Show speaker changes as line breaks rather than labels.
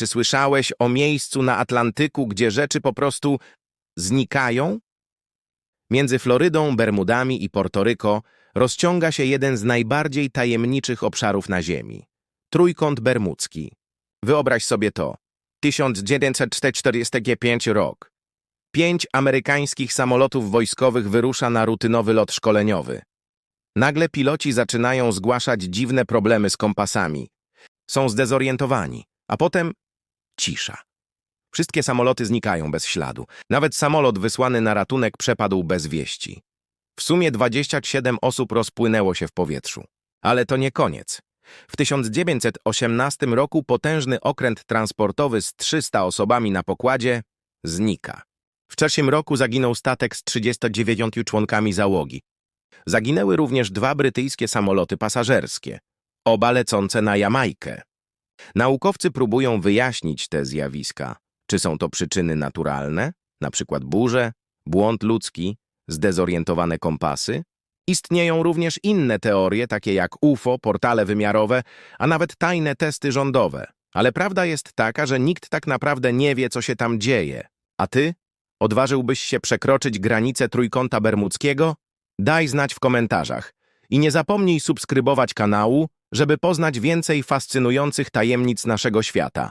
Czy słyszałeś o miejscu na Atlantyku, gdzie rzeczy po prostu znikają? Między Florydą, Bermudami i Portoryko rozciąga się jeden z najbardziej tajemniczych obszarów na Ziemi. Trójkąt Bermudzki. Wyobraź sobie to. 1945 rok. Pięć amerykańskich samolotów wojskowych wyrusza na rutynowy lot szkoleniowy. Nagle piloci zaczynają zgłaszać dziwne problemy z kompasami. Są zdezorientowani, a potem cisza. Wszystkie samoloty znikają bez śladu. Nawet samolot wysłany na ratunek przepadł bez wieści. W sumie 27 osób rozpłynęło się w powietrzu. Ale to nie koniec. W 1918 roku potężny okręt transportowy z 300 osobami na pokładzie znika. W trzecim roku zaginął statek z 39 członkami załogi. Zaginęły również dwa brytyjskie samoloty pasażerskie, oba lecące na Jamajkę. Naukowcy próbują wyjaśnić te zjawiska. Czy są to przyczyny naturalne, na przykład burze, błąd ludzki, zdezorientowane kompasy? Istnieją również inne teorie, takie jak UFO, portale wymiarowe, a nawet tajne testy rządowe. Ale prawda jest taka, że nikt tak naprawdę nie wie, co się tam dzieje. A ty? Odważyłbyś się przekroczyć granicę Trójkąta Bermudzkiego? Daj znać w komentarzach. I nie zapomnij subskrybować kanału, żeby poznać więcej fascynujących tajemnic naszego świata.